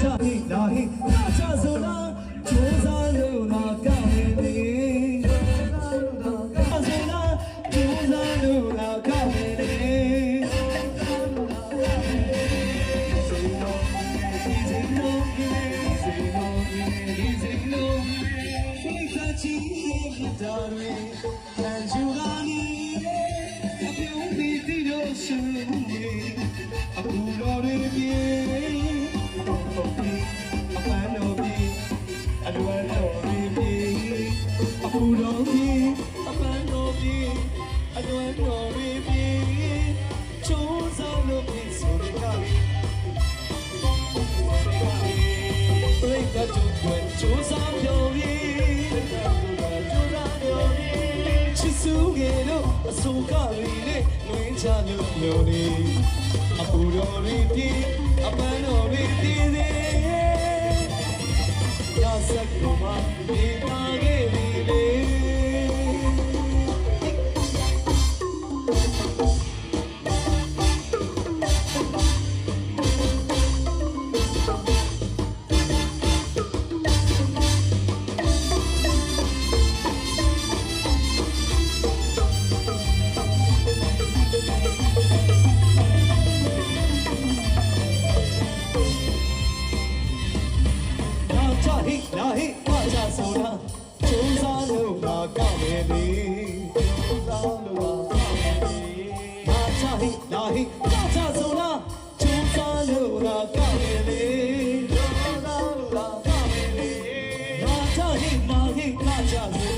ချဟိလာဟိနာချဆိုနာကျိုးစားလို့နာကောင်းနေနေနာဆိုနာကျိုးစားလို့ နာကောင်းနေနေအပူတော်ကြီးအပန်းတော်ကြီးအတွဲတော်ရီပြီးချိုးစားလို့ပြီးဆိုရကြပြီပြိတ္တကျုပ်ွယ်ချိုးစားပြောပြီးချိုးစားပြောပြီးချစ်စုခဲ့တော့အစိုးကရီနဲ့လွင်ချလို့လို့နေအပူတော်ရီပြီးအပန်းတော်ရီပြီးသေးရစက်ကိုမဒီပါ ခဲ့ပြီလေ ချဆိုတာကျုံးစားလို့ငါကောက်နေလေကျုံးစားလို့ငါကောက်နေလေနာချဟိနာဟိနာချဆိုတာကျုံးစားလို့ငါကောက်နေလေကျုံးစားလို့ငါကောက်နေလေနာချဟိနာဟိနာချဆို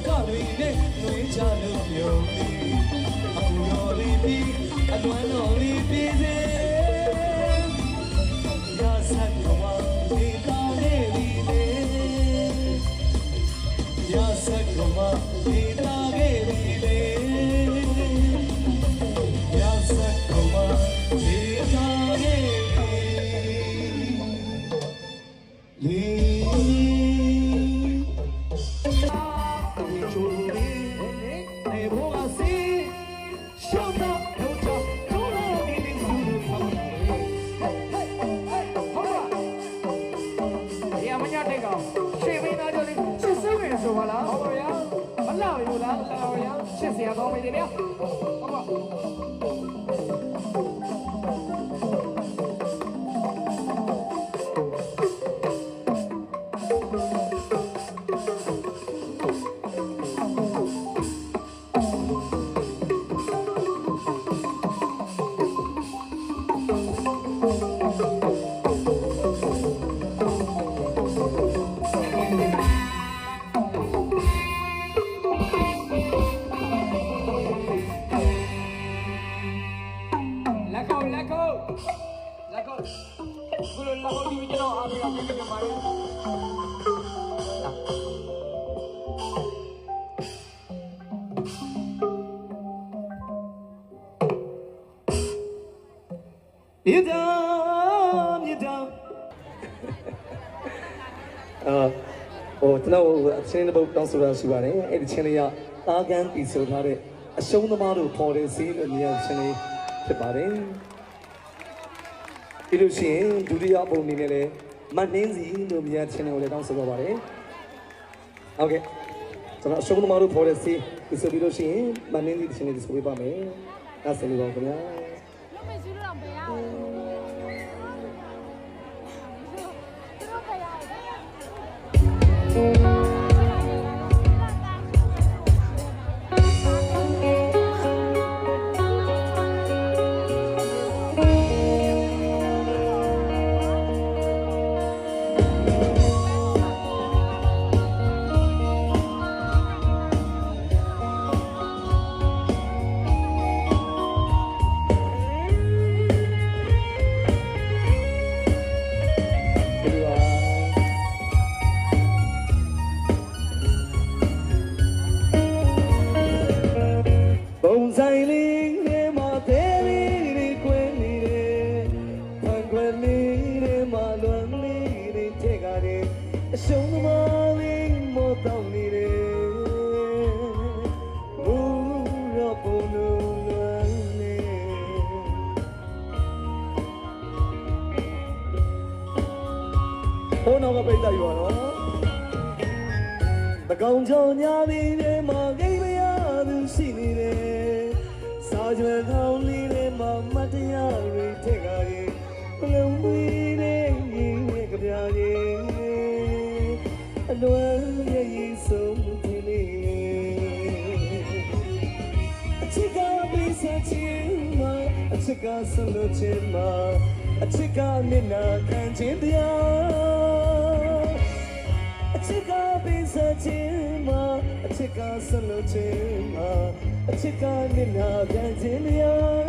အစိုးကတွေနဲ့လွှဲချလို့ပြောပြီးအခုတော်လေးပြီးအလွမ်းတော်လေးပြီးစေရဆတ်တော်ဒီကားလေးလေးလေး Ya se coma y la bebé Ya မညတဲ့ကောင်ရှေ့မင်းသားတို့လေးချစ်စုနေဆိုပါလား။ဟုတ်ပါဗျာ။မလောက်ဘူးလား။လောက်ပါဗျာ။ချစ်စရာကောင်းပြီဗျာ။ဟုတ်ပါ။ မြေတာမြေတာအာဟိုကျွန်တော်အချင်းတစ်ပုတ်တောင်းဆိုတာရှိပါတယ်အဲ့ဒီချင်းလေးကတားကန်းတီဆိုထားတဲ့အရှုံးသမားတို့ပေါ်တဲ့ဈေးလို့မြင်ရတဲ့ချင်းလေးဖြစ်ပါတယ်ပြီးလို့ရှိရင်ဒုတိယပုံအနေနဲ့လည်းမတ်နှင်းစီလို့မြင်ရတဲ့ချင်းလေးကိုလည်းတောင်းဆိုပါပါတယ်ဟုတ်ကဲ့ကျွန်တော်အရှုံးသမားတို့ပေါ်တဲ့ဈေးဒီဆိုပြီးလို့ရှိရင်မတ်နှင်းစီချင်းလေးဒီဆိုပေးပါမယ်အဲ့ဆက်လို့ပါခင်ဗျာ တို့မေစုတို့တော့ဘယ်ရအောင်လဲသူတို့ဘယ်ရအောင်လဲ ရှုံးသမားလေးမောတောင်းနေတယ်ဘူးတော့ဘုံလုံးလွမ်းနေဘုံတော့ပိတ်လိုက်ရောနော်တကောင်ကြောင့်ညာလေးထဲမှာဂိမ်းမရသူရှိနေတယ်စာကြွယ်ထောင်းလေး ချစ်ကပေးဆက်ခြင်းမှာအချစ်ကဆွလို့ခြင်းမှာအချစ်ကမျက်နာခံခြင်းတရားအချစ်ကပေးဆက်ခြင်းမှာအချစ်ကဆွလို့ခြင်းမှာအချစ်ကမျက်နာခံခြင်းတရား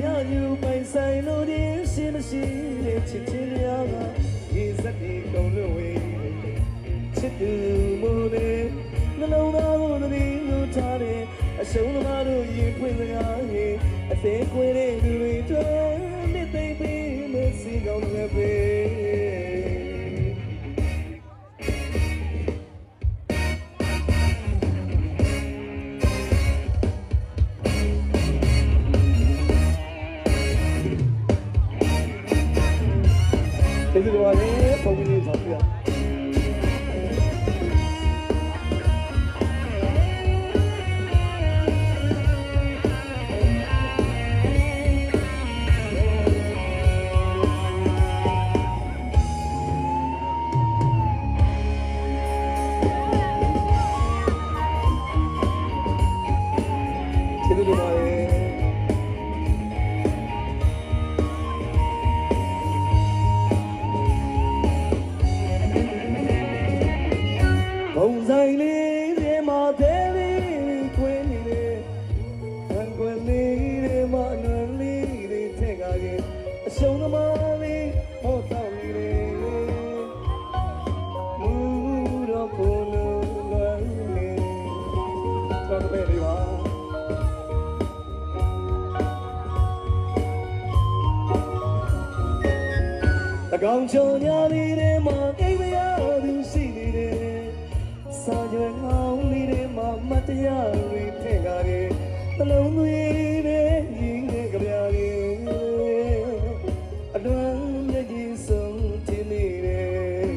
ရယူပိုင်ဆိုင်လို့ဒီရှိမရှိတဲ့ချစ်ခြင်းတရားကရေစက်ဒီကုန်လို့ဝေးချစ်သူမို့လေနှလုံးသား ကိုသတိလို့ထားတယ်အရှုံးသမားတို့ရင်ဖွင့်စကားရင်အသေးခွေတဲ့လူတွေတွေ့နှစ်သိမ့်ပြီးမစီကောင်းလ ဆိုင်လေးတွေမှာသေးလေးခွင်းနေတယ်ခံကွယ်လေးတွေမှာအနွယ်လေးတွေထည့်ကားရင်အရှုံးသမားလေးဟောတော့လေးတွေမူတော့ကိုလုံးလွယ်နေတော့ပဲဒီပါတကောင်ချုံညာလေးတွေမှာကိမရသူရှိ တ်တရားတွေထည့်ကားတယ်နှလုံးသွေးတွေရင်းနေကြပြားတယ်အလွန်မြတ်ကြီးဆုံးတင်နေတယ်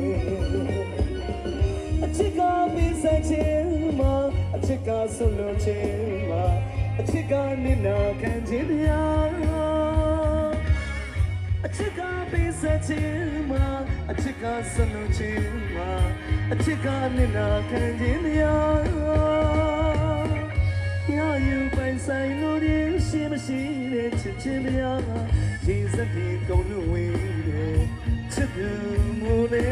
အချစ်ကပေးဆက်ခြင်းမှာအချစ်ကဆွလို့ခြင်းမှာအချစ်ကနစ်နာခံခြင်းတရားအချစ်ကပေးဆက်ခြင်းမှာအချစ်ကဆွလို့ခြင်းမှာအချစ်ကနစ်နာခံခြင်းတရားရ ယူပိုင်ဆိုင်လို့ဒီရှိမရှိတဲ့ချစ်ခြင်းတရားရေစက်ဒီကုန်လို့ဝေးတယ်ချစ်သူမို့လေ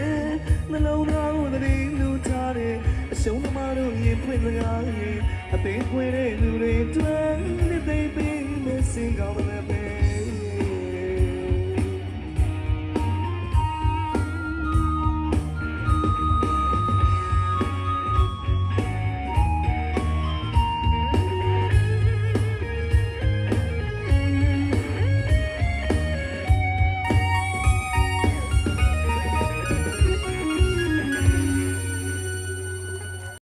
နှလုံးသားကိုသတိလူထားတယ်အရှုံးသမားတို့ရင်ဖွင့်စကားရင်အသေးခွေတဲ့လူတွေတွ